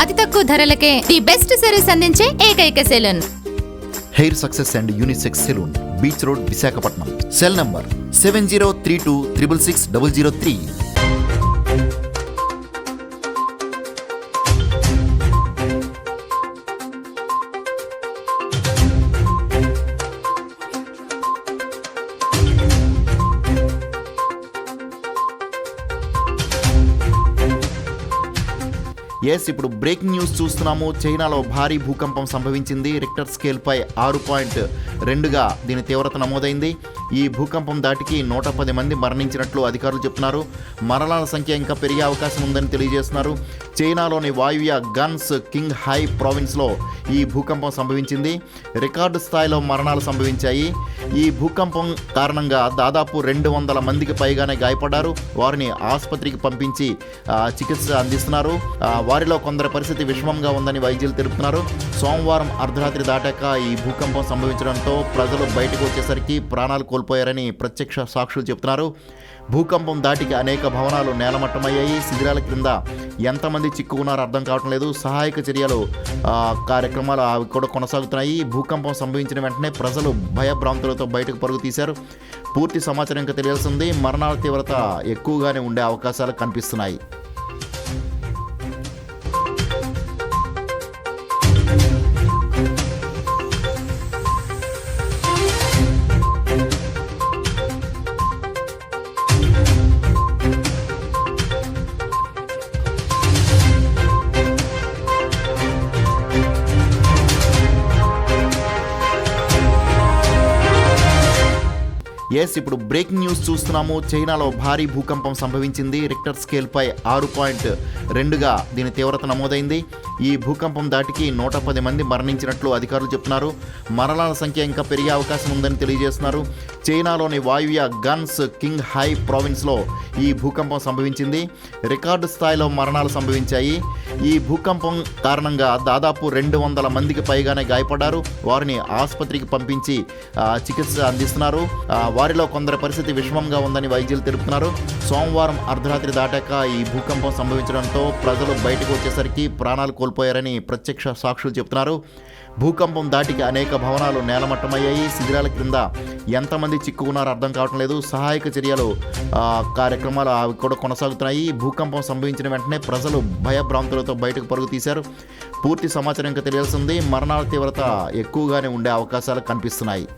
అతి తక్కువ ధరలకే ది బెస్ట్ సర్వీస్ అందించే ఏకైక salon. Hair success and unisex salon beach road Visakhapatnam. Cell number seven zero three two triple six double zero three. Yes ఇప్పుడు breaking news చూస్తున్నాము. చైనాలో భారీ భూకంపం సంభవించింది. రిక్టర్ స్కేల్పై ఆరు పాయింట్ రెండుగా దీని తీవ్రత నమోదైంది. ఈ భూకంపం దాటికి నూట పది మంది మరణించినట్లు అధికారులు చెప్తున్నారు. మరణాల సంఖ్య ఇంకా పెరిగే అవకాశం ఉందని తెలియజేస్తున్నారు. చైనాలోని వాయువ్య గన్స్ కింగ్ హై ప్రావిన్స్లో ఈ భూకంపం సంభవించింది. రికార్డు స్థాయిలో మరణాలు సంభవించాయి. ఈ భూకంపం కారణంగా దాదాపు రెండు వందల మందికి పైగానే గాయపడ్డారు. వారిని ఆసుపత్రికి పంపించి చికిత్స అందిస్తున్నారు. వారిలో కొందరి పరిస్థితి విషమంగా ఉందని వైద్యులు తెలుపుతున్నారు. సోమవారం అర్ధరాత్రి దాటాక ఈ భూకంపం సంభవించడంతో ప్రజలు బయటకు వచ్చేసరికి ప్రాణాలు కోల్పోయారని ప్రత్యక్ష సాక్షులు చెప్తున్నారు భూకంపం దాటికి అనేక భవనాలు నేలమట్టమయ్యాయి. శిథిరాల క్రింద ఎంతమంది చిక్కుకున్నారో అర్థం కావటం లేదు. సహాయక చర్యలు కార్యక్రమాలు అవి కూడా కొనసాగుతున్నాయి. భూకంపం సంభవించిన వెంటనే ప్రజలు భయభ్రాంతులతో బయటకు పరుగు తీశారు. పూర్తి సమాచారం ఇంకా తెలియాల్సింది మరణాల తీవ్రత ఎక్కువగానే ఉండే అవకాశాలు కనిపిస్తున్నాయి. ఎస్ ఇప్పుడు బ్రేకింగ్ న్యూస్ చూస్తున్నాము. చైనాలో భారీ భూకంపం సంభవించింది. రిక్టర్ స్కేల్పై ఆరు పాయింట్ రెండుగా దీని తీవ్రత నమోదైంది. ఈ భూకంపం దాటికి నూట పది మంది మరణించినట్లు అధికారులు చెప్తున్నారు. మరణాల సంఖ్య ఇంకా పెరిగే అవకాశం ఉందని తెలియజేస్తున్నారు. చైనాలోని వాయువ్య గన్స్ కింగ్ హై ప్రావిన్స్లో ఈ భూకంపం సంభవించింది. రికార్డు స్థాయిలో మరణాలు సంభవించాయి. ఈ భూకంపం కారణంగా దాదాపు రెండు వందల మందికి పైగానే గాయపడ్డారు. వారిని ఆసుపత్రికి పంపించి చికిత్స అందిస్తున్నారు. వారిలో కొందరి పరిస్థితి విషమంగా ఉందని వైద్యులు తెలుపుతున్నారు. సోమవారం అర్ధరాత్రి దాటాక ఈ భూకంపం సంభవించడంతో ప్రజలు బయటకు వచ్చేసరికి ప్రాణాలు కోల్పోయారని ప్రత్యక్ష సాక్షులు చెప్తున్నారు భూకంపం దాటికి అనేక భవనాలు నేలమట్టమయ్యాయి. శిథిరాల క్రింద ఎంతమంది చిక్కుకున్నారో అర్థం కావటం లేదు. సహాయక చర్యలు కార్యక్రమాలు అవి కూడా కొనసాగుతున్నాయి. భూకంపం సంభవించిన వెంటనే ప్రజలు భయభ్రాంతులతో బయటకు పరుగు తీశారు. పూర్తి సమాచారం ఇంకా తెలియాల్సింది మరణాల తీవ్రత ఎక్కువగానే ఉండే అవకాశాలు కనిపిస్తున్నాయి.